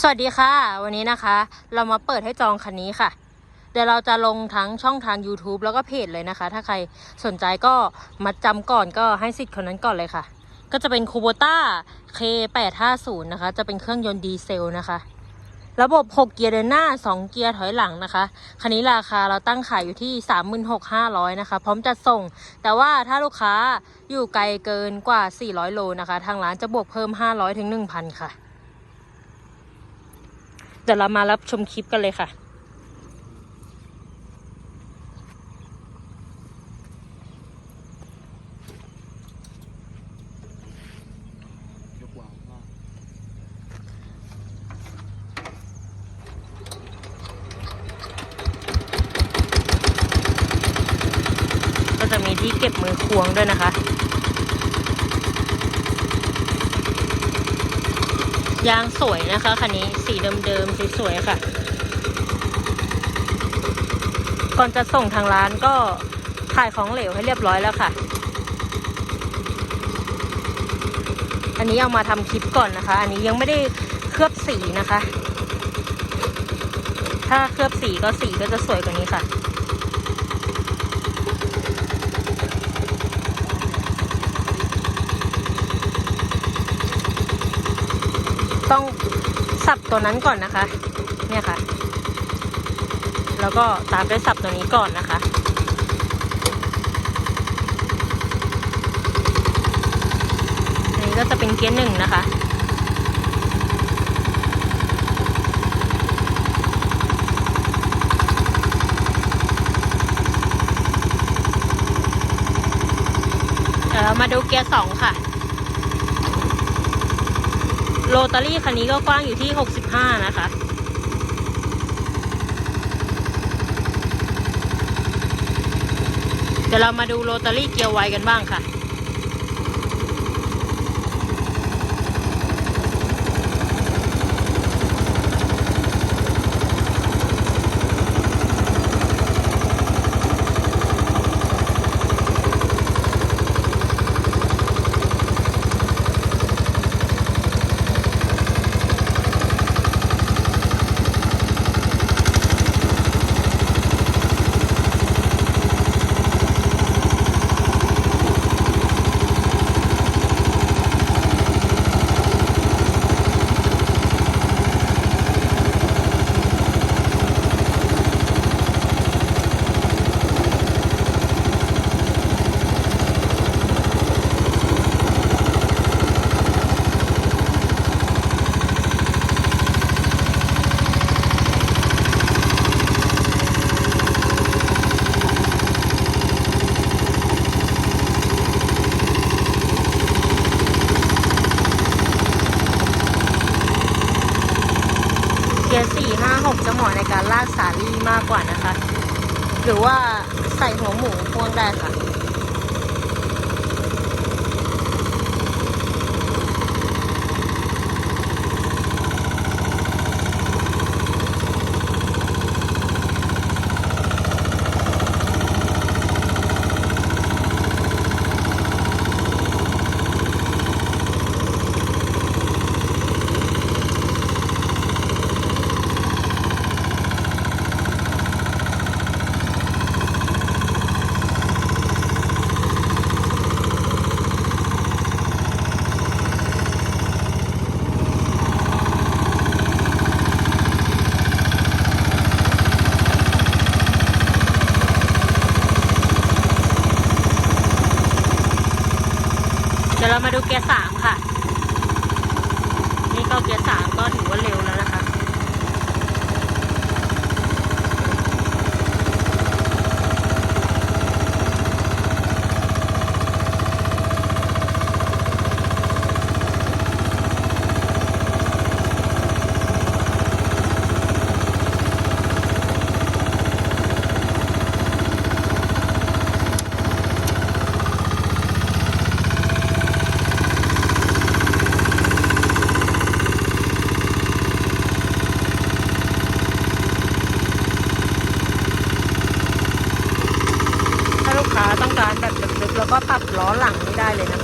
สวัสดีค่ะ วันนี้นะคะ เรามาเปิดให้จองคันนี้ค่ะ เดี๋ยวเราจะลงทั้งช่องทาง YouTube แล้วก็เพจเลยนะคะ ถ้าใครสนใจก็มาจำก่อนก็ให้สิทธิ์คนนั้นก่อนเลยค่ะ ก็จะเป็นคูโบต้า K850 นะคะ จะเป็นเครื่องยนต์ดีเซลนะคะ ระบบ 6 เกียร์เดินหน้า 2 เกียร์ถอยหลังนะคะ คันนี้ราคาเราตั้งขายอยู่ที่ 36,500นะคะ พร้อมจัดส่ง แต่ว่าถ้าลูกค้าอยู่ไกลเกินกว่า 400 โลนะคะ ทางร้านจะบวกเพิ่ม 500ถึง1,000 ค่ะ เดี๋ยวเรามารับชมคลิปกันเลยค่ะ ก็จะมีที่เก็บมือควงด้วยนะคะ ยางสวยนะคะคันนี้สีเดิมๆสวยๆค่ะ ก่อนจะส่งทางร้านก็ถ่ายของเหลวให้เรียบร้อยแล้วค่ะ อันนี้เอามาทำคลิปก่อนนะคะ อันนี้ยังไม่ได้เคลือบสีนะคะ ถ้าเคลือบสีก็สีก็จะสวยกว่านี้ค่ะ ต้องสับตัวนั้นก่อนนะคะ เนี่ยค่ะ แล้วก็ตามด้วยสับตัวนี้ก่อนนะคะอันนี้ก็จะเป็นเกียร์หนึ่งนะคะเดี๋ยวเรามาดูเกียร์สองค่ะ โรตารี่คันนี้ก็กว้างอยู่ที่ 65 นะคะ เดี๋ยวเรามาดูโรตารี่เกียร์ไวกันบ้างค่ะ กียร์สี่ห้าหกจะเหมาะในการลากสาลี่มากกว่านะคะ หรือว่าใส่หัวหมูพ่วงได้ค่ะ เรามาดูเกียร์สามค่ะ นี่ก็เกียร์สามก็ถือว่าเร็วแล้วนะคะ ถ้าลูกค้าต้องการแบบลึกๆแล้อหลังไม่ได้เลยนะ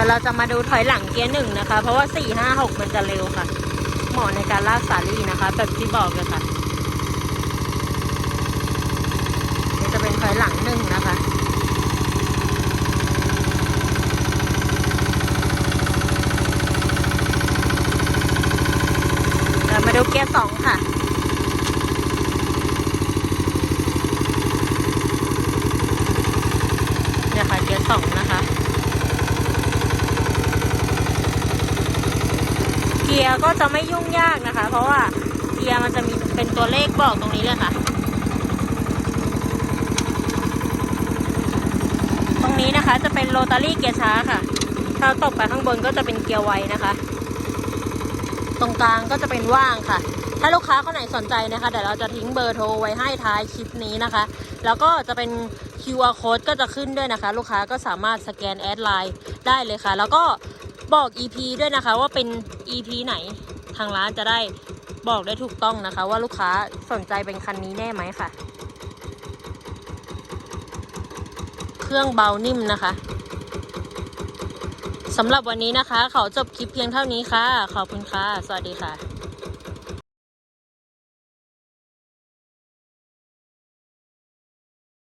ดี๋ยวเราจะมาดูถอยหลังเกียร์หนึ่งนะคะ เพราะว่าสี่ห้าหกมันจะเร็วค่ะ เหมาะในการลากสาลี่นะคะ แบบที่บอกเลยค่ะนี่จะเป็นถอยหลังหนึ่งนะคะเรามาดูเกียร์สองค่ะเนี่ยค่ะเกียร์สองนะคะ เกียร์ก็จะไม่ยุ่งยากนะคะ เพราะว่าเกียร์มันจะมีเป็นตัวเลขบอกตรงนี้เลยค่ะ ตรงนี้นะคะจะเป็นโรตารี่เกียร์ช้าค่ะ ถ้าตกไปข้างบนก็จะเป็นเกียร์ไวนะคะ ตรงกลางก็จะเป็นว่างค่ะ ถ้าลูกค้าคนไหนสนใจนะคะเดี๋ยวเราจะทิ้งเบอร์โทรไว้ให้ท้ายคลิปนี้นะคะ แล้วก็จะเป็น QR code ก็จะขึ้นด้วยนะคะ ลูกค้าก็สามารถสแกนแอดไลน์ได้เลยค่ะ แล้วก็บอก EP ด้วยนะคะว่าเป็น EP ไหน ทางร้านจะได้บอกได้ถูกต้องนะคะ ว่าลูกค้าสนใจเป็นคันนี้แน่ไหมค่ะ เครื่องเบานิ่มนะคะสำหรับวันนี้นะคะ ขอจบคลิปเพียงเท่านี้ค่ะ ขอบคุณค่ะ สวัสดีค่ะ